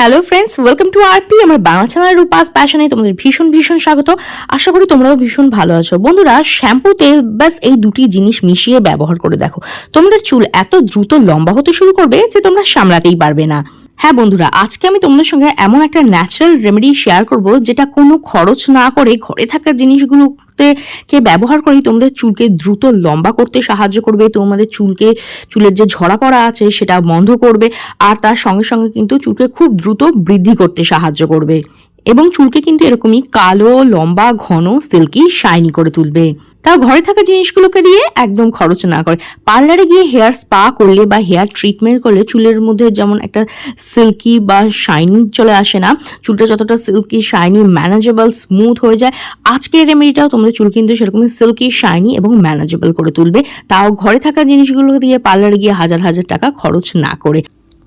Hello friends welcome to RP আমার Bangla channel Rupa's প্যাশনে তোমাদের ভীষণ ভীষণ স্বাগত। আশা করি তোমরাও ভীষণ ভালো আছো। বন্ধুরা শ্যাম্পু তেল ব্যাস এই দুটি জিনিস মিশিয়ে ব্যবহার করে দেখো। তোমাদের চুল এত দ্রুত লম্বা হতে শুরু করবে যে তোমরা সামলাতেই পারবে না। হ্যাঁ বন্ধুরা, আজকে আমি তোমাদের সঙ্গে এমন একটা ন্যাচারাল রেমেডি শেয়ার করব যেটা কোনো খরচ না করে ঘরে থাকা জিনিসগুলোতে কে ব্যবহার করেই তোমাদের চুলকে দ্রুত লম্বা করতে সাহায্য করবে, তোমাদের চুলকে, চুলের যে ঝরা পড়া আছে সেটা বন্ধ করবে, আর তার সঙ্গে সঙ্গে কিন্তু চুলকে খুব দ্রুত বৃদ্ধি করতে সাহায্য করবে এবং চুলকে কিন্তু এরকমই কালো, লম্বা, ঘন সিল্কি শাইনি করে তুলবে। তাও ঘরে থাকা জিনিসগুলোকে দিয়ে একদম খরচ না করে। পার্লারে গিয়ে হেয়ার স্পা করলে বা হেয়ার ট্রিটমেন্ট করলে চুলের মধ্যে যেমন একটা সিল্কি বা শাইনি চলে আসে না, চুলটা যতটা সিল্কি, শাইনি ম্যানেজেবল স্মুথ হয়ে যায়। আজকের রেমেডিটাও তোমাদের চুল কিন্তু সেরকমই সিল্কি, শাইনি এবং ম্যানেজেবল করে তুলবে। তাও ঘরে থাকা জিনিসগুলো দিয়ে পার্লারে গিয়ে হাজার হাজার টাকা খরচ না করে।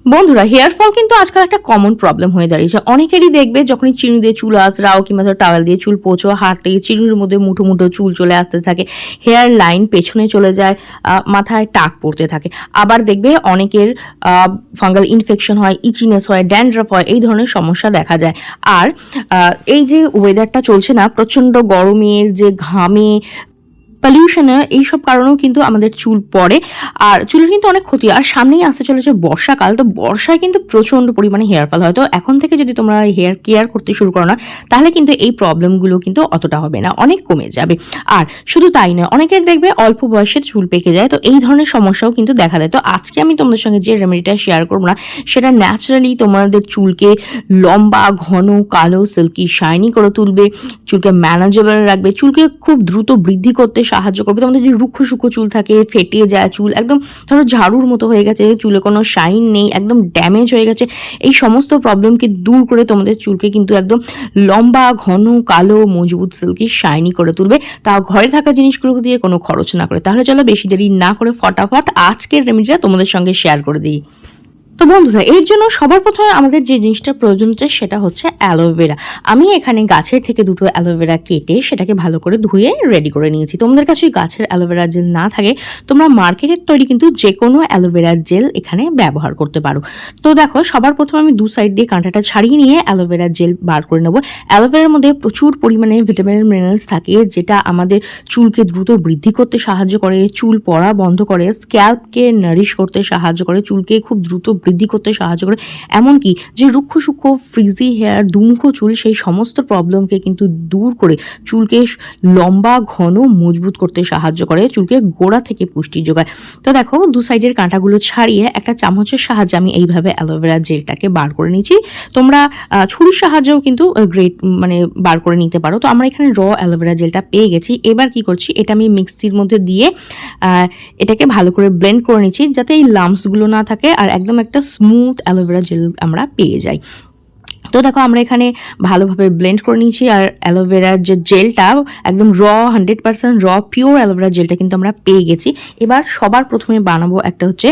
বন্ধুরা, হেয়ার ফল কিন্তু আজকাল একটা কমন প্রবলেম হয়ে দাঁড়িয়েছে। অনেকেরই দেখবে যখনই চিনি দিয়ে চুল আঁচড়াও কিংবা ধরো টাওয়াল দিয়ে চুল পোচো হাঁটতে চিনির মধ্যে মুঠো মুঠো চুল চলে আসতে থাকে, হেয়ার লাইন পেছনে চলে যায় মাথায় টাক পড়তে থাকে। আবার দেখবে অনেকের ফাঙ্গাল ইনফেকশন হয় ইচিনেস হয় ড্যান্ড্রফ হয়, এই ধরনের সমস্যা দেখা যায়। আর এই যে ওয়েদারটা চলছে না, প্রচণ্ড গরমের যে ঘামে পলিউশনে এইসব কারণেও কিন্তু আমাদের চুল পড়ে। আর চুলের কিন্তু অনেক ক্ষতি। আর সামনেই আসতে চলেছে বর্ষাকাল। তো বর্ষায় কিন্তু প্রচণ্ড পরিমাণে হেয়ার ফল হয়। তো এখন থেকে যদি তোমরা হেয়ার কেয়ার করতে শুরু করো না, তাহলে কিন্তু এই প্রবলেমগুলো কিন্তু অতটা হবে না। অনেক কমে যাবে। আর শুধু তাই নয়, অনেকের দেখবে অল্প বয়সে চুল পেকে যায়। তো এই ধরনের সমস্যাও কিন্তু দেখা দেয়। তো আজকে আমি তোমাদের সঙ্গে যে রেমেডিটা শেয়ার করব না, সেটা ন্যাচারালি তোমাদের চুলকে লম্বা, ঘন, কালো সিল্কি শাইনি করে তুলবে। চুলকে ম্যানেজেবল রাখবে। চুলকে খুব দ্রুত বৃদ্ধি করতে সাহায্য করবে। তোমাদের যে রুক্ষ সুক্ষ চুল থাকে ফেটে যায় চুল, একদম ধরো ঝাড়ুর মতো হয়ে গেছে, চুলে কোনো শাইন নেই, একদম ড্যামেজ হয়ে গেছে, এই সমস্ত প্রবলেমকে দূর করে তোমাদের চুলকে কিন্তু একদম লম্বা, ঘন, কালো, মজবুত সিল্কি শাইনি করে তুলবে। তা ঘরে থাকা জিনিসগুলো দিয়ে কোনো খরচ না করে। তাহলে চলো বেশি দেরি না করে ফটাফট আজকের রেমেডিটা তোমাদের সঙ্গে শেয়ার করে দিই। তো বন্ধুরা, এর জন্য সবার প্রথমে আমাদের যে জিনিসটা প্রয়োজন হচ্ছে সেটা হচ্ছে অ্যালোভেরা আমি এখানে গাছের থেকে দুটো অ্যালোভেরা কেটে সেটাকে ভালো করে ধুয়ে রেডি করে নিয়েছি। তোমাদের কাছে গাছের অ্যালোভেরা জেল না থাকে, তোমরা মার্কেটের তৈরি কিন্তু যে কোনো অ্যালোভেরা জেল এখানে ব্যবহার করতে পারো। তো দেখো, সবার প্রথমে আমি দু সাইড দিয়ে কাঁটাটা ছাড়িয়ে নিয়ে অ্যালোভেরা জেল বার করে নেব। অ্যালোভেরার মধ্যে প্রচুর পরিমাণে ভিটামিন মিনারেলস থাকে, যেটা আমাদের চুলকে দ্রুত বৃদ্ধি করতে সাহায্য করে, চুল পড়া বন্ধ করে স্ক্যাল্পকে নারিশ করতে সাহায্য করে, চুলকে খুব দ্রুত বৃদ্ধি করতে সাহায্য করে। এমনকি যে রুক্ষ সূক্ষ্ম ফ্রিজি হেয়ার দুমুখো চুল, সেই সমস্ত প্রবলেমকে কিন্তু দূর করে চুলকে লম্বা, ঘন, মজবুত করতে সাহায্য করে, চুলকে গোড়া থেকে পুষ্টি যোগায়। তো দেখো, দু সাইডের কাঁটাগুলো ছাড়িয়ে একটা চামচের সাহায্যে আমি এইভাবে অ্যালোভেরা জেলটাকে বার করে নিয়েছি। তোমরা ছুরির সাহায্যেও কিন্তু গ্রেট মানে বার করে নিতে পারো। তো আমরা এখানে র অ্যালোভেরা জেলটা পেয়ে গেছি। এবার কি করছি, এটা আমি মিক্সির মধ্যে দিয়ে এটাকে ভালো করে ব্লেন্ড করে নিচ্ছি যাতে এই লাম্পসগুলো না থাকে। আর একদম একটা স্মুথ অ্যালোভেরা জেল আমরা পেয়ে যাই। তো দেখো, আমরা এখানে ভালোভাবে ব্লেন্ড করে নিয়েছি আর অ্যালোভেরার যে জেলটা একদম raw hundred percent raw pure aloe vera জেলটা কিন্তু আমরা পেয়ে গেছি। এবার সবার প্রথমে বানাবো একটা হচ্ছে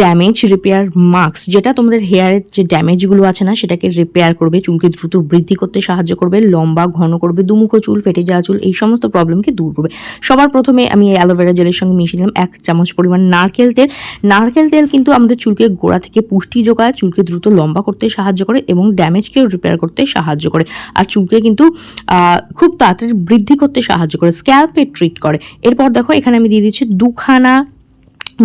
ড্যামেজ রিপেয়ার মাস্ক যেটা তোমাদের হেয়ারের যে ড্যামেজগুলো আছে না, সেটাকে রিপেয়ার করবে, চুলকে দ্রুত বৃদ্ধি করতে সাহায্য করবে, লম্বা, ঘন করবে, দুমুখো চুল, ফেটে যাওয়া চুল, এই সমস্ত প্রবলেমকে দূর করবে। সবার প্রথমে আমি এই অ্যালোভেরা জেলের সঙ্গে মিশিয়ে দিলাম এক চামচ পরিমাণ নারকেল তেল। নারকেল তেল কিন্তু আমাদের চুলকে গোড়া থেকে পুষ্টি যোগায়, চুলকে দ্রুত লম্বা করতে সাহায্য করে এবং ড্যামেজকেও রিপেয়ার করতে সাহায্য করে। আর চুলকে কিন্তু খুব তাড়াতাড়ি বৃদ্ধি করতে সাহায্য করে স্ক্যাল্পে ট্রিট করে। এরপর দেখো, এখানে আমি দিয়ে দিচ্ছি দুখানা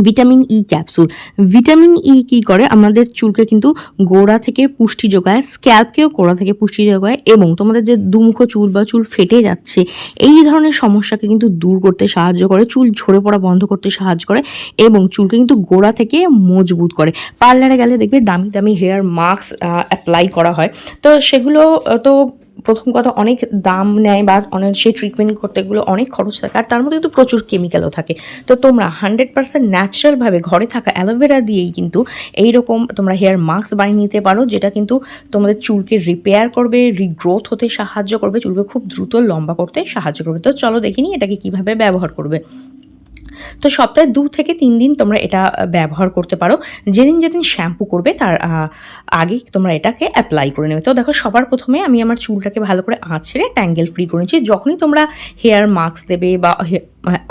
vitamin E capsule vitamin E কি করে? আমাদের চুলকে কিন্তু গোড়া থেকে পুষ্টি যোগায়, স্ক্যাল্পকেও গোড়া থেকে পুষ্টি যোগায় এবং তোমাদের যে দুমুখো চুল বা চুল ফেটে যাচ্ছে, এই ধরনের সমস্যাকে কিন্তু দূর করতে সাহায্য করে, চুল ঝরে পড়া বন্ধ করতে সাহায্য করে এবং চুলকে কিন্তু গোড়া থেকে মজবুত করে। পার্লারে গেলে দেখবে দামি দামি হেয়ার মাস্ক অ্যাপ্লাই করা হয়। তো সেগুলো, তো প্রথম কথা, অনেক দাম নেয় বা অনেক সেই ট্রিটমেন্ট করতে এগুলো অনেক খরচ থাকে, আর তার মধ্যে কিন্তু প্রচুর কেমিক্যালও থাকে। তো তোমরা হান্ড্রেড পার্সেন্ট ন্যাচারালভাবে ঘরে থাকা অ্যালোভেরা দিয়েই কিন্তু এইরকম তোমরা হেয়ার মাস্ক বানিয়ে নিতে পারো, যেটা কিন্তু তোমাদের চুলকে রিপেয়ার করবে রিগ্রোথ হতে সাহায্য করবে, চুলকে খুব দ্রুত লম্বা করতে সাহায্য করবে। তো চলো দেখিনি এটাকে কীভাবে ব্যবহার করবে। তো সপ্তাহে দু থেকে তিন দিন তোমরা এটা ব্যবহার করতে পারো। যেদিন যেদিন শ্যাম্পু করবে, তার আগে তোমরা এটাকে অ্যাপ্লাই করে নেবে। তো দেখো, সবার প্রথমে আমি আমার চুলটাকে ভালো করে আঁচড়ে ট্যাঙ্গেল ফ্রি করেছি যখনই তোমরা হেয়ার মাস্ক দেবে বা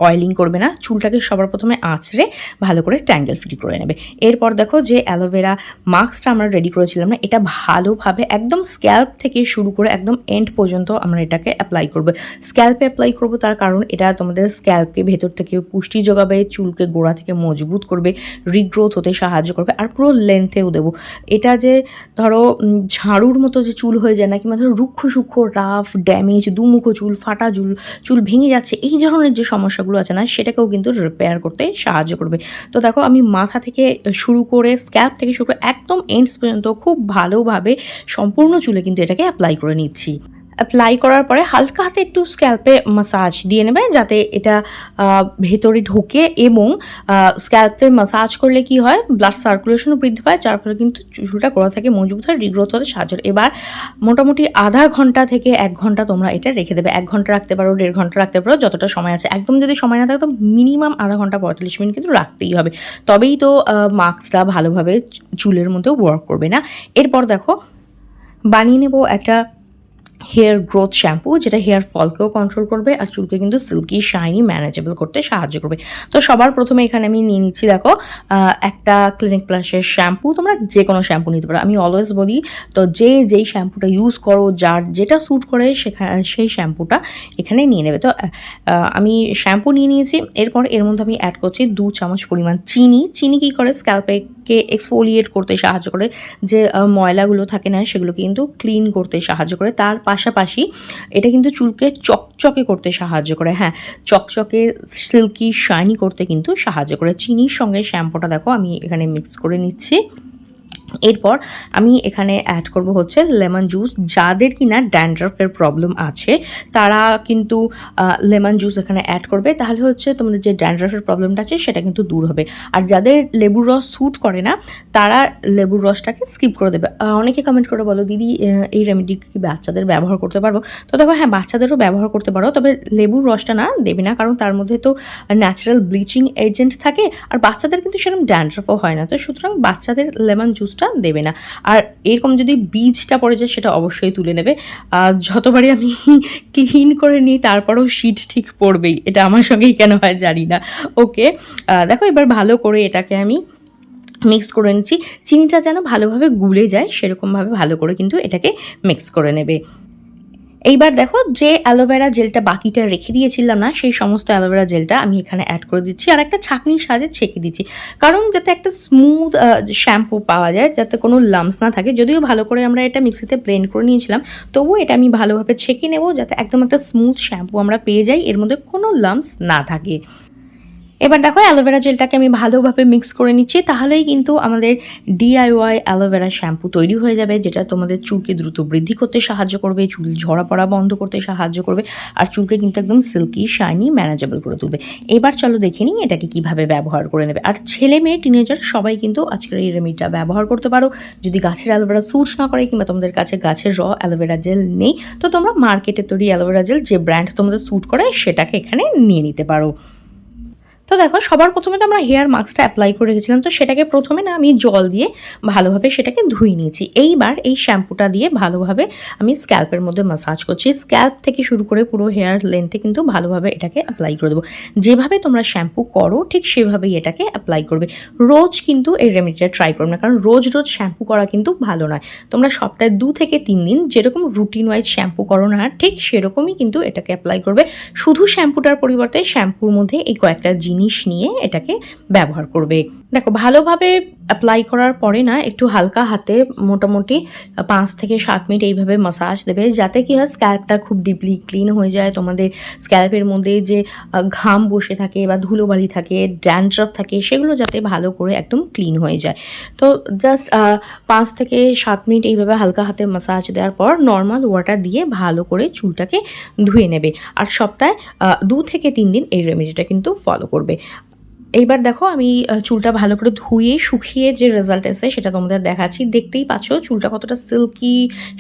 অয়েলিং করবে না, চুলটাকে সবার প্রথমে আঁচড়ে ভালো করে ট্যাঙ্গেল ফ্রি করে নেবে। এরপর দেখো যে অ্যালোভেরা মাস্কটা আমরা রেডি করেছিলাম না, এটা ভালোভাবে একদম স্ক্যাল্প থেকে শুরু করে একদম এন্ড পর্যন্ত আমরা এটাকে অ্যাপ্লাই করব। স্ক্যাল্পে অ্যাপ্লাই করব তার কারণ এটা তোমাদের স্ক্যাল্পকে ভেতর থেকে পুষ্টি যোগাবে, চুলকে গোড়া থেকে মজবুত করবে রিগ্রোথ হতে সাহায্য করবে, আর পুরো লেন্থেও দেবো। এটা যে ধরো ঝাড়ুর মতো যে চুল হয়ে যায় না কিংবা ধরো রুক্ষ সূক্ষ্ম রাফ ড্যামেজ দুমুখো চুল, ফাটা চুল চুল ভেঙে যাচ্ছে, এই ধরনের যে সমস্যাগুলো আছে না, সেটাকেও কিন্তু রিপেয়ার করতে সাহায্য করবে। তো দেখো, আমি মাথা থেকে শুরু করে স্ক্যাপ থেকে শুরু করে একদম এন্ডস পর্যন্ত খুব ভালোভাবে সম্পূর্ণ চুলে কিন্তু এটাকে অ্যাপ্লাই করে নিচ্ছি। অ্যাপ্লাই করার পরে হালকা হাতে একটু স্ক্যাল্পে মাসাজ দিয়ে নেবে যাতে এটা ভেতরে ঢোকে এবং স্ক্যাল্পে মাসাজ করলে কি হয়? ব্লাড সার্কুলেশনও বৃদ্ধি পায়, যার ফলে কিন্তু চুলটা গোড়া থেকে মজবুত হয় রিগ্রোথ হতে সাহায্য। এবার মোটামুটি আধা ঘণ্টা থেকে এক ঘণ্টা তোমরা এটা রেখে দেবে। এক ঘণ্টা রাখতে পারো, দেড় ঘণ্টা রাখতে পারো, যতটা সময় আছে। একদম যদি সময় না থাকে তো মিনিমাম আধা ঘণ্টা, পঁয়তাল্লিশ মিনিট কিন্তু রাখতেই হবে। তবেই তো মাস্কটা ভালোভাবে চুলের মধ্যেও ওয়ার্ক করবে না। এরপর দেখো, বানিয়ে নেব একটা হেয়ার গ্রোথ শ্যাম্পু যেটা হেয়ার ফলকেও কন্ট্রোল করবে আর চুলকে কিন্তু সিল্কি শাইনি ম্যানেজেবল করতে সাহায্য করবে। তো সবার প্রথমে এখানে আমি নিয়ে নিচ্ছি, দেখো একটা ক্লিনিক প্লাসের শ্যাম্পু তোমরা যে কোনো শ্যাম্পু নিতে পারো। আমি অলওয়েজ বলি, তো যে যেই শ্যাম্পুটা ইউজ করো, যার যেটা স্যুট করে সেখানে সেই শ্যাম্পুটা এখানে নিয়ে নেবে। তো আমি শ্যাম্পু নিয়ে নিয়েছি। এরপর এর মধ্যে আমি অ্যাড করছি দু চামচ পরিমাণ চিনি। চিনি কী করে? স্ক্যাল্পেকে এক্সফোলিয়েট করতে সাহায্য করে। যে ময়লাগুলো থাকে না সেগুলো কিন্তু ক্লিন করতে সাহায্য করে। তার পাশাপাশি এটা কিন্তু চুলকে চকচকে করতে সাহায্য করে হ্যাঁ চকচকে সিল্কি শাইনি করতে কিন্তু সাহায্য করে। চিনির সঙ্গে শ্যাম্পুটা দেখো, আমি এখানে মিক্স করে নিচ্ছি। এরপর আমি এখানে অ্যাড করব হচ্ছে লেমন জুস যাদের কিনা ড্যান্ড্রাফের প্রবলেম আছে, তারা কিন্তু লেমন জুস এখানে অ্যাড করবে। তাহলে হচ্ছে তোমাদের যে ড্যান্ড্রাফের প্রবলেমটা আছে, সেটা কিন্তু দূর হবে। আর যাদের লেবুর রস স্যুট করে না, তারা লেবুর রসটাকে স্কিপ করে দেবে। অনেকে কমেন্ট করে বলো, দিদি এই রেমেডি কি বাচ্চাদের ব্যবহার করতে পারব? তো দেখো হ্যাঁ বাচ্চাদেরও ব্যবহার করতে পারো, তবে লেবুর রসটা না দেবে না, কারণ তার মধ্যে তো ন্যাচারাল ব্লিচিং এজেন্ট থাকে। আর বাচ্চাদের কিন্তু সেরকম ড্যান্ড্রাফও হয় না। তো সুতরাং বাচ্চাদের লেমন জুসটা দেবে না। আর এরকম যদি বীজটা পড়ে যায় সেটা অবশ্যই তুলে নেবে। যতবারই আমি ক্লিন করে নিই, তারপরেও শিট ঠিক পড়বেই। এটা আমার সঙ্গেই কেন হয় জানি না। ওকে দেখো এবার ভালো করে এটাকে আমি মিক্স করে নিচ্ছি। চিনিটা যেন ভালোভাবে গুলে যায়, সেরকমভাবে ভালো করে কিন্তু এটাকে মিক্স করে নেবে। এইবার দেখো যে অ্যালোভেরা জেলটা বাকিটা রেখে দিয়েছিলাম না, সেই সমস্ত অ্যালোভেরা জেলটা আমি এখানে অ্যাড করে দিচ্ছি। আর একটা ছাঁকনির সাহায্যে ছেঁকে দিচ্ছি। কারণ যাতে একটা স্মুথ শ্যাম্পু পাওয়া যায়, যাতে কোনো লামস না থাকে, যদিও ভালো করে আমরা এটা মিক্সিতে ব্লেন্ড করে নিয়েছিলাম, তবুও এটা আমি ভালোভাবে ছেঁকে নেব, যাতে একদম একটা স্মুথ শ্যাম্পু আমরা পেয়ে যাই, এর মধ্যে কোনো লামস না থাকে। এবার দেখো অ্যালোভেরা জেলটাকে আমি ভালোভাবে মিক্স করে নিচ্ছি, তাহলেই কিন্তু আমাদের ডিআইওয়াই অ্যালোভেরা শ্যাম্পু তৈরি হয়ে যাবে, যেটা তোমাদের চুলকে দ্রুত বৃদ্ধি করতে সাহায্য করবে, চুল ঝরা পড়া বন্ধ করতে সাহায্য করবে, আর চুলকে কিন্তু একদম সিল্কি শাইনি ম্যানেজেবল করে তুলবে। এবার চলো দেখে নিই এটাকে কীভাবে ব্যবহার করে নেবে। আর ছেলে মেয়ে টিনেজার সবাই কিন্তু আজকের এই রেমিডিটা ব্যবহার করতে পারো। যদি গাছের অ্যালোভেরা স্যুট না করে কিংবা তোমাদের কাছে গাছের র অ্যালোভেরা জেল নেই, তো তোমরা মার্কেটে তৈরি অ্যালোভেরা জেল যে ব্র্যান্ড তোমাদের স্যুট করে সেটাকে এখানে নিয়ে নিতে পারো। তো দেখো, সবার প্রথমে তো আমরা হেয়ার মাস্কটা অ্যাপ্লাই করে রেখেছিলাম তো সেটাকে প্রথমে না আমি জল দিয়ে ভালোভাবে সেটাকে ধুয়ে নিয়েছি। এইবার এই শ্যাম্পুটা দিয়ে ভালোভাবে আমি স্ক্যাল্পের মধ্যে মাসাজ করছি। স্ক্যাল্প থেকে শুরু করে পুরো হেয়ার লেন্থে কিন্তু ভালোভাবে এটাকে অ্যাপ্লাই করে দেবো। যেভাবে তোমরা শ্যাম্পু করো, ঠিক সেভাবেই এটাকে অ্যাপ্লাই করবে। রোজ কিন্তু এই রেমেডিটা ট্রাই করবে না, কারণ রোজ রোজ শ্যাম্পু করা কিন্তু ভালো নয়। তোমরা সপ্তাহে দু থেকে তিন দিন যেরকম রুটিন ওয়াইজ শ্যাম্পু করো না, ঠিক সেরকমই কিন্তু এটাকে অ্যাপ্লাই করবে। শুধু শ্যাম্পুটার পরিবর্তে শ্যাম্পুর মধ্যে এই কয়েকটা জিনিস নিয়ে এটাকে ব্যবহার করবে। দেখো ভালোভাবে অ্যাপ্লাই করার পরে না একটু হালকা হাতে মোটামুটি পাঁচ থেকে সাত মিনিট এইভাবে মাসাজ দেবে। যাতে কি হয় স্ক্যাল্পটা খুব ডিপলি ক্লিন হয়ে যায়। তোমাদের স্ক্যাল্পের মধ্যে যে ঘাম বসে থাকে বা ধুলোবালি থাকে ড্যান্ড্রাফ থাকে, সেগুলো যাতে ভালো করে একদম ক্লিন হয়ে যায়। তো জাস্ট পাঁচ থেকে সাত মিনিট এইভাবে হালকা হাতে মাসাজ দেওয়ার পর নর্মাল ওয়াটার দিয়ে ভালো করে চুলটাকে ধুয়ে নেবে। আর সপ্তাহে দু থেকে তিন দিন এই রেমেডিটা কিন্তু ফলো করবে। এইবার দেখো আমি চুলটা ভালো করে ধুয়ে শুকিয়ে যে রেজাল্ট এসে সেটা তোমাদের দেখাচ্ছি। দেখতেই পাচ্ছ চুলটা কতটা সিল্কি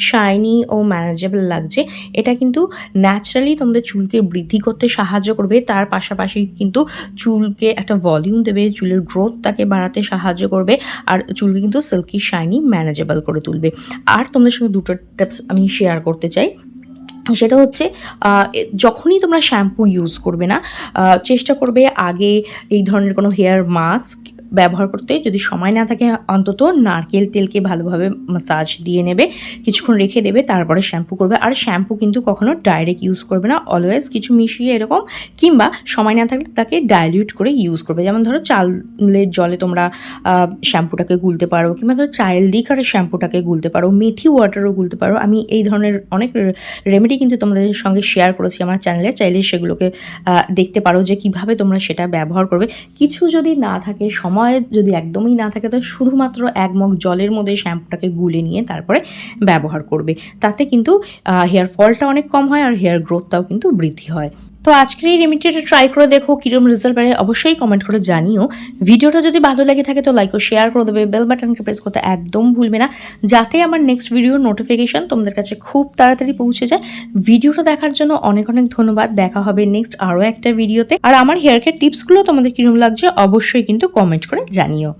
শাইনি ও ম্যানেজেবল লাগছে। এটা কিন্তু ন্যাচারালি তোমাদের চুলকে বৃদ্ধি করতে সাহায্য করবে। তার পাশাপাশি কিন্তু চুলকে একটা ভলিউম দেবে, চুলের গ্রোথটাকে বাড়াতে সাহায্য করবে আর চুলকে কিন্তু সিল্কি শাইনি ম্যানেজেবল করে তুলবে। আর তোমাদের সঙ্গে দুটো টিপস আমি শেয়ার করতে চাই। সেটা হচ্ছে যখনই তোমরা শ্যাম্পু ইউজ করবে না চেষ্টা করবে আগে এই ধরনের কোনো হেয়ার মাস্ক ব্যবহার করতে যদি সময় না থাকে অন্তত নারকেল তেলকে ভালোভাবে মাসাজ দিয়ে নেবে, কিছুক্ষণ রেখে দেবে, তারপরে শ্যাম্পু করবে। আর শ্যাম্পু কিন্তু কখনো ডাইরেক্ট ইউজ করবে না অলওয়েজ কিছু মিশিয়ে এরকম, কিংবা সময় না থাকলে তাকে ডাইলিউট করে ইউজ করবে। যেমন ধরো চালের জলে তোমরা শ্যাম্পুটাকে গুলতে পারো, কিংবা ধরো চায়ের লিকারের শ্যাম্পুটাকে গুলতে পারো মেথি ওয়াটারও গুলতে পারো। আমি এই ধরনের অনেক রেমেডি কিন্তু তোমাদের সঙ্গে শেয়ার করেছি আমার চ্যানেলে চাইলে সেগুলোকে দেখতে পারো যে কীভাবে তোমরা সেটা ব্যবহার করবে। কিছু যদি না থাকে, সময় যদি একদমই না থাকে, তাহলে শুধুমাত্র এক মগ জলের মধ্যে শ্যাম্পুটাকে গুলে নিয়ে তারপরে ব্যবহার করবে। তাতে কিন্তু হেয়ার ফলটা অনেক কম হয় আর হেয়ার গ্রোথটাও কিন্তু বৃদ্ধি হয়। তো আজকের এই রেমিডিটা ট্রাই করে দেখো কিরম রেজাল্ট পারে অবশ্যই কমেন্ট করে জানিও। ভিডিওটা যদি ভালো লাগে থাকে তো লাইক ও শেয়ার করে দেবে বেল বাটনকে প্রেস করতে একদম ভুলবে না। যাতে আমার নেক্সট ভিডিওর নোটিফিকেশন তোমাদের কাছে খুব তাড়াতাড়ি পৌঁছে যায়। ভিডিওটা দেখার জন্য অনেক অনেক ধন্যবাদ। দেখা হবে নেক্সট আরও একটা ভিডিওতে আর আমার হেয়ার কেয়ার টিপসগুলো তোমাদের কিরম লাগছে অবশ্যই কিন্তু কমেন্ট করে জানিও।